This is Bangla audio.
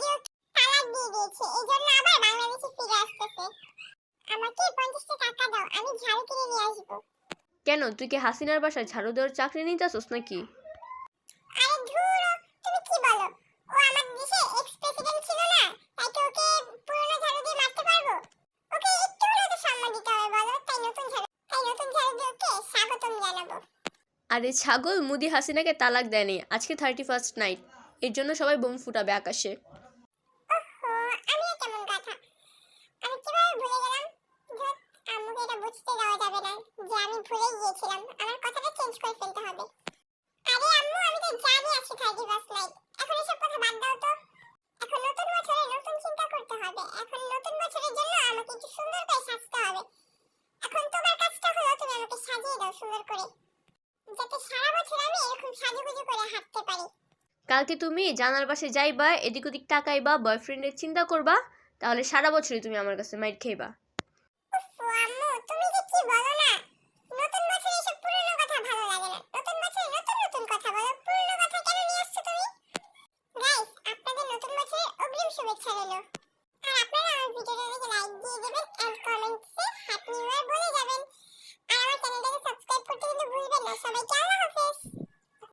যদিও তালাক দিয়ে দিয়েছে? আবার বাংলাদেশে ফিরে আসতেছে। আমাকে পঞ্চাশটা টাকা দাও আমি ঝাড়ু কিনে নিয়ে কেন? তুই কি হাসিনার বাসায় ঝাড়ু দেওয়ার চাকরি নিতেছস নাকি? আরে ধুর তুমি কি বলো? ও আমার দেশে এক্স প্রেসিডেন্ট ছিল না তাই তো ওকে পুরনো ঝাড়ু দিয়ে মারতে পারব? ওকে একটু হলেও সম্মান দিতে হবে বলো? তাই নতুন ঝাড়ু তাই নতুন ঝাড়ু দিয়ে ওকে স্বাগতম জানাব। আরে ছাগল মুদি হাসিনাকে তালাক দেয়নি। আজকে থার্টি ফার্স্ট নাইট এর জন্য সবাই বোম ফুটাবে আকাশে। যাবে না, যে আমি ভুলে গিয়েছিলাম। আমার কথাটা চেঞ্জ করে ফেলতে হবে। আরে আম্মু, আমি তো জানি থার্টি এখন এসব কথা বাদ দাও তো। এখন নতুন বছরে নতুন চিন্তা করতে হবে। এখন নতুন বছরের জন্য আমাকে একটু সুন্দর করে সাজতে হবে। এখন তোমার কাজটা হলো তুমি আমাকে সাজিয়ে দাও সুন্দর করে। যাতে সারা বছর আমি এরকম সাজুগুজু করে হাঁটতে পারি। কালকে তুমি জানার পাশে যাইবা এদিক ওদিক তাকাইবা বয়ফ্রেন্ডের চিন্তা করবা, তাহলে সারা বছরই তুমি আমার কাছে মাইট খাইবা। শুভেচ্ছা রইল। আর আপনারা আমার ভিডিওটাকে লাইক দিয়ে দেবেন আর কমেন্টসে হ্যাপি নিউ ইয়ার বলে যাবেন। আর আমার চ্যানেলটাকে সাবস্ক্রাইব করতে কিন্তু ভুলবেন না। সবাইকে